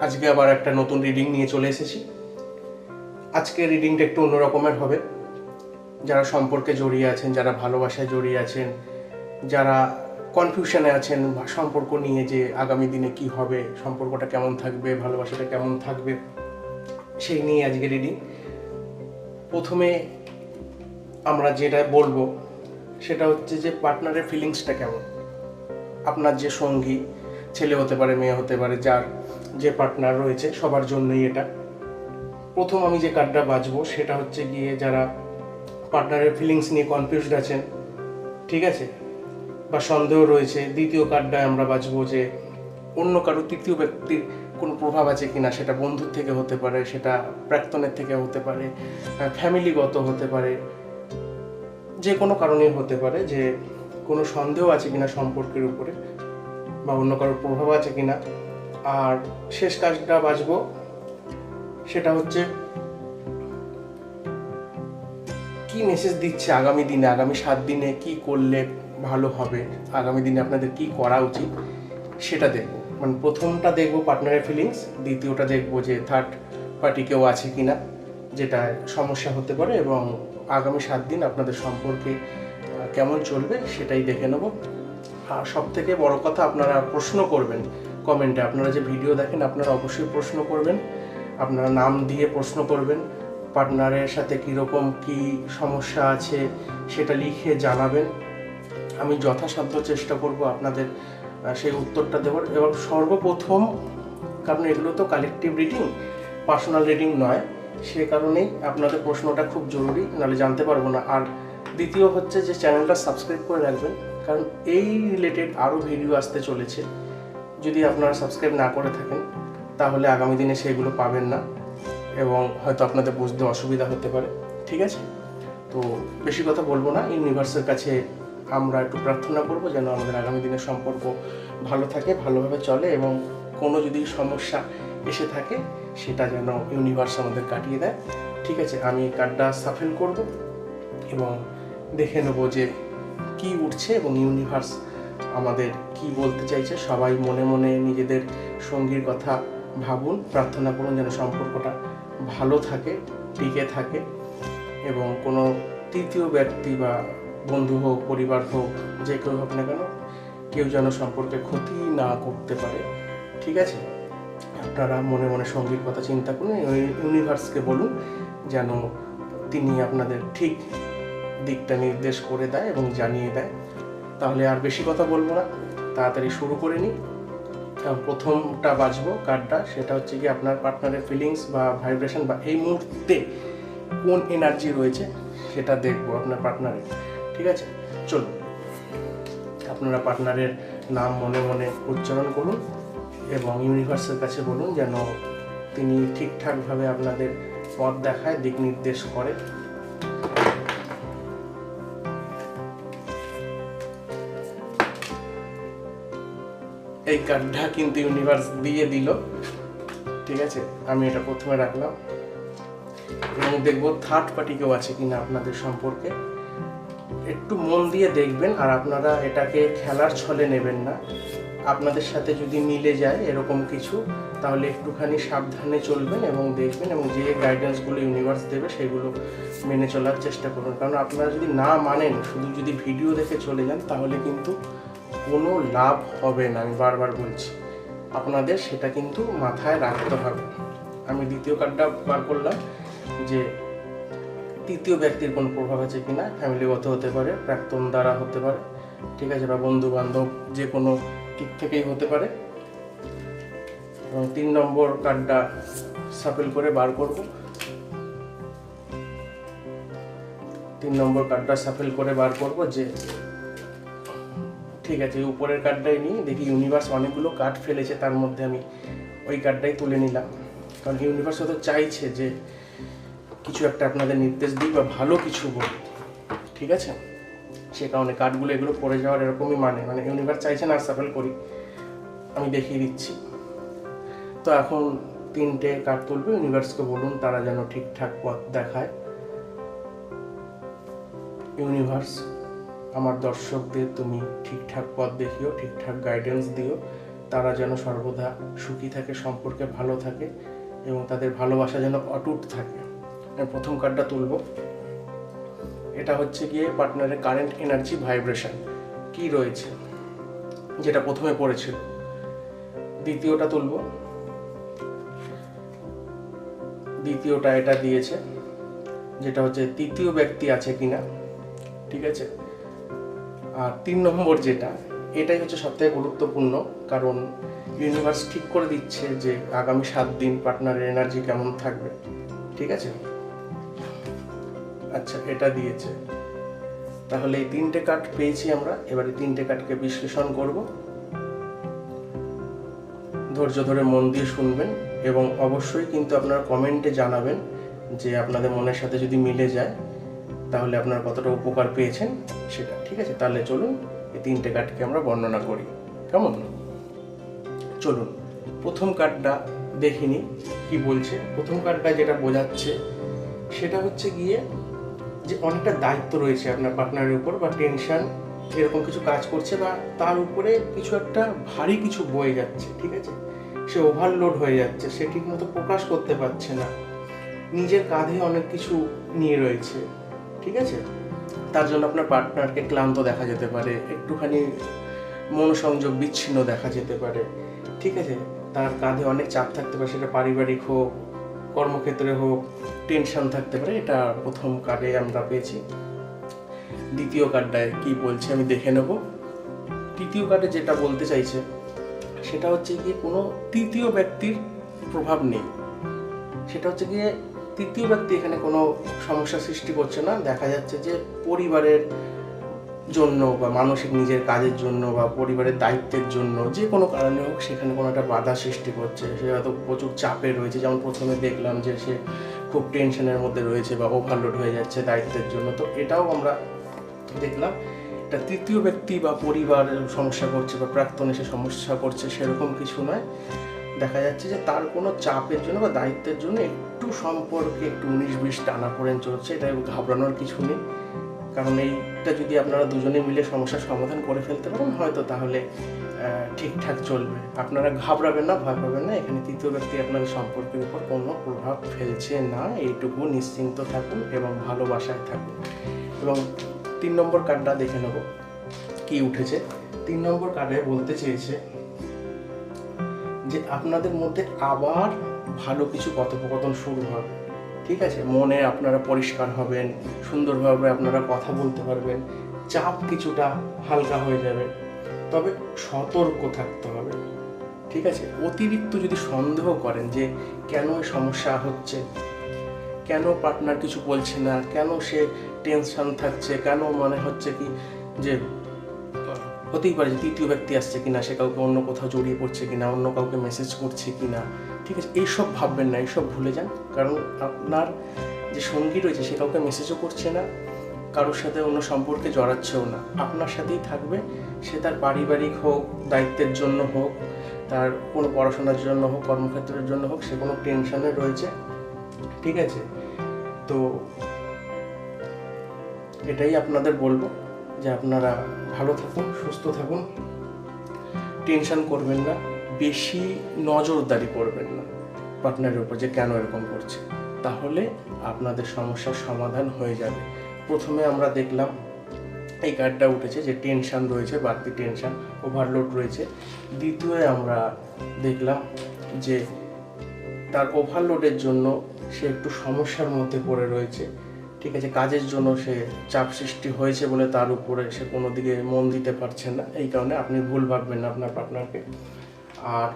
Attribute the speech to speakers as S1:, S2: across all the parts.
S1: আজকে আবার একটা নতুন রিডিং নিয়ে চলে এসেছি। আজকে রিডিংটা একটু অন্য রকমের হবে। যারা সম্পর্কে জড়িয়ে আছেন, যারা ভালোবাসায় জড়িয়ে আছেন, যারা কনফিউশনে আছেন সম্পর্ক নিয়ে যে আগামী দিনে কি হবে, সম্পর্কটা কেমন থাকবে, ভালোবাসাটা কেমন থাকবে, সেই নিয়ে আজকে রিডিং প্রথমে আমরা যেটা বলব, সেটা হচ্ছে যে পার্টনারের ফিলিংসটা কেমন? আপনার যে সঙ্গী, ছেলে হতে পারে, মেয়ে হতে পারে, যার যে পার্টনার রয়েছে, সবার জন্যই এটা। প্রথম আমি যে কার্ডটা বাজবো, সেটা হচ্ছে গিয়ে যারা পার্টনারের ফিলিংস নিয়ে কনফিউজড আছেন, ঠিক আছে? বা সন্দেহ রয়েছে, দ্বিতীয় কার্ডটায় আমরা বাজবো যে অন্য কারও তৃতীয় ব্যক্তির কোনো প্রভাব আছে কিনা, সেটা বন্ধুর থেকে হতে পারে, সেটা প্রাক্তনের থেকে হতে পারে ফ্যামিলিগত হতে পারে, যে কোনো কারণে হতে পারে যে কোনো সন্দেহ আছে কিনা সম্পর্কের উপরে, বা অন্য কারোর প্রভাব আছে কিনা আর শেষ কাজটা বাজবো। সেটা হচ্ছে, কি মেসেজ দিচ্ছে আগামী দিনে? আগামী সাত দিনে কি করলে ভালো হবে? আগামী দিনে আপনাদের কি করা উচিত? সেটা দেখব। মানে প্রথমটা দেখব পার্টনারের ফিলিংস দ্বিতীয়টা দেখব যে থার্ড পার্টি কেউ আছে কি না যেটা সমস্যা হতে পারে এবং আগামী সাত দিন আপনাদের সম্পর্কে কেমন চলবে সেটাই দেখে নেব। আর সব থেকে বড় কথা, আপনারা প্রশ্ন করবেন কমেন্টে আপনারা যে ভিডিও দেখেন, আপনারা অবশ্যই প্রশ্ন করবেন। আপনারা নাম দিয়ে প্রশ্ন করবেন। পার্টনারের সাথে কীরকম কি সমস্যা আছে সেটা লিখে জানাবেন। আমি যথাসাধ্য চেষ্টা করব আপনাদের সেই উত্তরটা দেওয়ার। এবং সর্বপ্রথম, কারণ এগুলো তো কালেকটিভ রিডিং পার্সোনাল রিডিং নয়, সে কারণেই আপনাদের প্রশ্নটা খুব জরুরি, নাহলে জানতে পারব না। আর দ্বিতীয় হচ্ছে যে চ্যানেলটা সাবস্ক্রাইব করে রাখবেন, কারণ এই রিলেটেড আরও ভিডিও আসতে চলেছে। যদি আপনারা সাবস্ক্রাইব না করে থাকেন, তাহলে আগামী দিনে সেইগুলো পাবেন না এবং হয়তো আপনাদের বুঝতে অসুবিধা হতে পারে, ঠিক আছে? তো বেশি কথা বলব না ইউনিভার্সের কাছে আমরা একটু প্রার্থনা করব যেন আমাদের আগামী দিনের সম্পর্ক ভালো থাকে, ভালোভাবে চলে এবং কোনো যদি সমস্যা এসে থাকে, সেটা যেন ইউনিভার্স আমাদের কাটিয়ে দেয়, ঠিক আছে? আমি কার্ডটা সাফেল করব এবং দেখে নেব যে কি উঠছে এবং ইউনিভার্স আমাদের কি বলতে চাইছে, সবাই মনে মনে নিজেদের সঙ্গীর কথা ভাবুন, প্রার্থনা করুন যেন সম্পর্কটা ভালো থাকে, টিকে থাকে এবং কোনো তৃতীয় ব্যক্তি বা বন্ধু হোক, পরিবার হোক, যে কেউ হোক না কেন, কেউ যেন সম্পর্কে ক্ষতি না করতে পারে। ঠিক আছে? আপনারা মনে মনে সঙ্গীর কথা চিন্তা করুন ইউ- ইউনিভার্সকে বলুন যেন তিনি আপনাদের ঠিক দিকটা নির্দেশ করে দেয় এবং জানিয়ে দেয়। তাহলে আর বেশি কথা বলব না। তাড়াতাড়ি শুরু করে নিই প্রথমটা বাজবো কার্ডটা সেটা হচ্ছে কি আপনার পার্টনারের ফিলিংস বা ভাইব্রেশন বা এই মুহূর্তে কোন এনার্জি রয়েছে সেটা দেখব আপনার পার্টনারের ঠিক আছে? চলুন। আপনারা পার্টনারের নাম মনে মনে উচ্চারণ করুন এবং ইউনিভার্সের কাছে বলুন যেন তিনি ঠিকঠাকভাবে আপনাদের পথ দেখায়, দিক নির্দেশ করে। এই কার্ডটা কিন্তু ইউনিভার্স দিয়ে দিল। ঠিক আছে? আমি এটা প্রথমে রাখলাম। এবং দেখব থার্ড পার্টি কেউ আছে কিনা আপনাদের সম্পর্কে। একটু মন দিয়ে দেখবেন, আর আপনারা এটাকে খেলার ছলে নেবেন না। আপনাদের সাথে যদি মিলে যায় এরকম কিছু, তাহলে একটুখানি সাবধানে চলবেন এবং দেখবেন এবং যে গাইডেন্সগুলো ইউনিভার্স দেবে, সেগুলো মেনে চলার চেষ্টা করুন। কারণ আপনারা যদি না মানেন, শুধু যদি ভিডিও দেখে চলে যান, তাহলে কিন্তু কোনো লাভ হবে না, আমি বারবার বলছি। আপনাদের সেটা কিন্তু মাথায় রাখতে হবে। আমি দ্বিতীয় কার্ডটা বার করলাম যে, তৃতীয় ব্যক্তির কোনো প্রভাব আছে কি না ফ্যামিলিগত হতে পারে, প্রাক্তন দ্বারা হতে পারে, ঠিক আছে, বা বন্ধু বান্ধব যে কোনো দিক থেকেই হতে পারে। এবং তিন নম্বর কার্ডটা সাফেল করে বার করব। তিন নম্বর কার্ডটা সাফেল করে বার করব যে ঠিক আছে উপরের কার্ডটাই নিই, দেখি ইউনিভার্স অনেকগুলো কার্ড ফেলেছে, তার মধ্যে আমি ওই কার্ডটাই তুলে নিলাম। কারণ ইউনিভার্স হয়তো চাইছে যে কিছু একটা আপনাদের নির্দেশ দিই বা ভালো কিছু বলি ঠিক আছে? সে কারণে কার্ডগুলো এগুলো পড়ে যাওয়ার এরকমই মানে মানে ইউনিভার্স চাইছে না সাফেল করি। আমি দেখিয়ে দিচ্ছি। তো এখন তিনটে কার্ড তুলবে ইউনিভার্সকে বলুন তারা যেন ঠিকঠাক পথ দেখায়। ইউনিভার্স আমার দর্শকদের তুমি ঠিকঠাক পথ দেখিও, ঠিকঠাক গাইডেন্স দিও। তারা যেন সর্বদা সুখী থাকে, সম্পর্কে ভালো থাকে এবং তাদের ভালোবাসা যেন অটুট থাকে। আমি প্রথম কার্ডটা তুলব। এটা হচ্ছে গিয়ে পার্টনারের কারেন্ট এনার্জি ভাইব্রেশন কি রয়েছে? যেটা প্রথমে পড়েছিল। দ্বিতীয়টা তুলব। দ্বিতীয়টা এটা দিয়েছে। যেটা হচ্ছে, তৃতীয় ব্যক্তি আছে কিনা? ঠিক আছে? আর তিন নম্বর যেটা, এটাই হচ্ছে সবথেকে গুরুত্বপূর্ণ, কারণ ইউনিভার্স ঠিক করে দিচ্ছে যে আগামী সাত দিন পার্টনারের এনার্জি কেমন থাকবে, ঠিক আছে? আচ্ছা এটা দিয়েছে। তাহলে এই তিনটে কার্ড পেয়েছি আমরা, এবারে তিনটে কার্ডকে বিশ্লেষণ করব। ধৈর্য ধরে মন দিয়ে শুনবেন এবং অবশ্যই কিন্তু আপনারা কমেন্টে জানাবেন যে আপনাদের মনের সাথে যদি মিলে যায় তাহলে আপনারা কতটা উপকার পেয়েছেন সেটা, ঠিক আছে? তাহলে চলুন এই তিনটে কার্ডকে আমরা বর্ণনা করি। কেমন? চলুন, প্রথম কার্ডটা দেখিনি কি বলছে। প্রথম কার্ডটা যেটা বোঝাচ্ছে, সেটা হচ্ছে গিয়ে যে অনেকটা দায়িত্ব রয়েছে আপনার পার্টনারের উপর বা টেনশন এরকম কিছু কাজ করছে বা তার উপরে কিছু একটা ভারী কিছু বয়ে যাচ্ছে, ঠিক আছে? সে ওভারলোড হয়ে যাচ্ছে, সে ঠিকমতো প্রকাশ করতে পারছে না। নিজের কাঁধে অনেক কিছু নিয়ে রয়েছে। ঠিক আছে? তার জন্য আপনার পার্টনারকে ক্লান্ত দেখা যেতে পারে, একটুখানি মনোসংযোগ বিচ্ছিন্ন দেখা যেতে পারে, ঠিক আছে? তার কাঁধে অনেক চাপ থাকতে পারে, সেটা পারিবারিক হোক, কর্মক্ষেত্রে হোক টেনশন থাকতে পারে, এটা প্রথম কার্ডে আমরা পেয়েছি। দ্বিতীয় কার্ডটায় কি বলছে আমি দেখে নেব। তৃতীয় কার্ডে যেটা বলতে চাইছে, সেটা হচ্ছে গিয়ে কোনো তৃতীয় ব্যক্তির প্রভাব নেই। সেটা হচ্ছে গিয়ে তৃতীয় ব্যক্তি এখানে কোনো সমস্যা সৃষ্টি করছে না। দেখা যাচ্ছে যে পরিবারের জন্য বা মানসিক নিজের কাজের জন্য বা পরিবারের দায়িত্বের জন্য যে কোনো কারণে হোক সেখানে কোনো একটা বাধা সৃষ্টি করছে। সে হয়তো প্রচুর চাপে রয়েছে। যেমন প্রথমে দেখলাম যে সে খুব টেনশনের মধ্যে রয়েছে বা ওভারলোড হয়ে যাচ্ছে দায়িত্বের জন্য। তো এটাও আমরা দেখলাম। এটা তৃতীয় ব্যক্তি বা পরিবার সমস্যা করছে বা প্রাক্তন এসে সমস্যা করছে সেরকম কিছু নয়। দেখা যাচ্ছে যে তার কোনো চাপের জন্য বা দায়িত্বের জন্য একটু সম্পর্কে একটু উনিশ বিশ টানা পড়েন চলছে, এটা ঘাবড়ানোর কিছু নেই। কারণ এইটা যদি আপনারা দুজনে মিলে সমস্যার সমাধান করে ফেলতে পারেন, হয়তো তাহলে ঠিকঠাক চলবে। আপনারা ঘাবড়াবেন না, ভয় পাবেন না, এখানে তৃতীয় ব্যক্তি আপনাদের সম্পর্কের উপর কোনো প্রভাব ফেলছে না। এইটুকু নিশ্চিন্ত থাকুন এবং ভালোবাসায় থাকুন। এবং তিন নম্বর কার্ডটা দেখে নেব। কি উঠেছে? তিন নম্বর কার্ডে বলতে চেয়েছে যে আপনাদের মধ্যে আবার ভালো কিছু কথোপকথন শুরু হবে। ঠিক আছে? মনে আপনারা পরিষ্কার হবেন, সুন্দরভাবে আপনারা কথা বলতে পারবেন, চাপ কিছুটা হালকা হয়ে যাবে। তবে সতর্ক থাকতে হবে। ঠিক আছে? অতিরিক্ত যদি সন্দেহ করেন যে কেন এই সমস্যা হচ্ছে, কেন পার্টনার কিছু বলছে না, কেন সে টেনশন থাকছে, কেন মনে হচ্ছে কি যে হতেই পারে যে তৃতীয় ব্যক্তি আসছে কিনা, সে কাউকে অন্য কোথাও জড়িয়ে পড়ছে কিনা, অন্য কাউকে মেসেজ করছে কিনা, ঠিক আছে? এইসব ভাববেন না, এইসব ভুলে যান। কারণ আপনার যে সঙ্গী রয়েছে, সে কাউকে মেসেজও করছে না, কারোর সাথে অন্য সম্পর্কে জড়াচ্ছেও না। আপনার সাথেই থাকবে, সে তার পারিবারিক হোক, দায়িত্বের জন্য হোক, তার কোনো পড়াশোনার জন্য হোক, কর্মক্ষেত্রের জন্য হোক, সে কোনো টেনশনে রয়েছে, ঠিক আছে? তো এটাই আপনাদের বলব। যে আপনারা ভালো থাকুন, সুস্থ থাকুন। টেনশন করবেন না, বেশি নজরদারি করবেন না। পার্টনারের উপর যে কেন এরকম করছে? তাহলে আপনাদের সমস্যার সমাধান হয়ে যাবে। প্রথমে আমরা দেখলাম, এই কার্ডটা উঠেছে যে টেনশন রয়েছে, বাড়তি টেনশন ওভারলোড রয়েছে। দ্বিতীয় আমরা দেখলাম যে তার ওভারলোডের জন্য সে একটু সমস্যার মধ্যে পড়ে রয়েছে। ঠিক আছে, কাজের জন্য সে চাপ সৃষ্টি হয়েছে বলে তার উপরে সে কোনো দিকে মন দিতে পারছে না। এই কারণে আপনি ভুল ভাববেন না আপনার পার্টনারকে। আর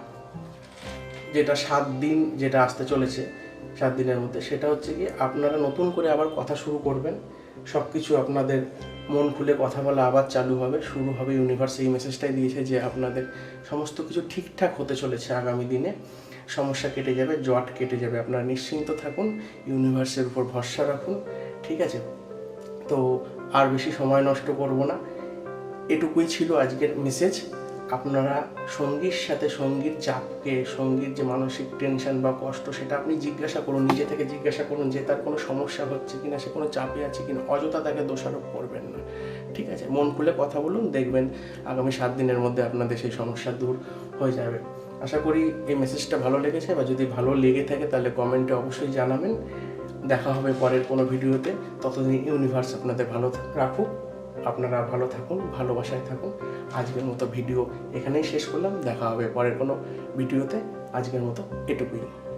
S1: যেটা সাত দিন যেটা আসতে চলেছে, সাত দিনের মধ্যে, সেটা হচ্ছে কি আপনারা নতুন করে আবার কথা শুরু করবেন। সব কিছু আপনাদের মন খুলে কথা বলা আবার চালু হবে। শুরু হবে ইউনিভার্স এই মেসেজটাই দিয়েছে যে আপনাদের সমস্ত কিছু ঠিকঠাক হতে চলেছে আগামী দিনে। সমস্যা কেটে যাবে, জট কেটে যাবে। আপনারা নিশ্চিন্ত থাকুন ইউনিভার্সের উপর ভরসা রাখুন। ঠিক আছে? তো আর বেশি সময় নষ্ট করব না। এটুকুই ছিল আজকের মেসেজ আপনারা সঙ্গীর সাথে সঙ্গীর চাপকে, সঙ্গীর যে মানসিক টেনশন বা কষ্ট, সেটা আপনি জিজ্ঞাসা করুন, নিজে থেকে জিজ্ঞাসা করুন যে তার কোনো সমস্যা হচ্ছে কিনা, সে কোনো চাপে আছে কিনা। অযথা তাকে দোষারোপ করবেন না। ঠিক আছে? মন খুলে কথা বলুন, দেখবেন আগামী সাত দিনের মধ্যে আপনাদের সেই সমস্যা দূর হয়ে যাবে। আশা করি এই মেসেজটা ভালো লেগেছে। বা যদি ভালো লেগে থাকে, তাহলে কমেন্টে অবশ্যই জানাবেন। দেখা হবে পরের কোনো ভিডিওতে। ততদিন ইউনিভার্স আপনাদের ভালো রাখুক। আপনারা ভালো থাকুন, ভালোবাসায় থাকুন। আজকের মতো ভিডিও এখানেই শেষ করলাম। দেখা হবে পরের কোনো ভিডিওতে। আজকের মতো এটুকুই।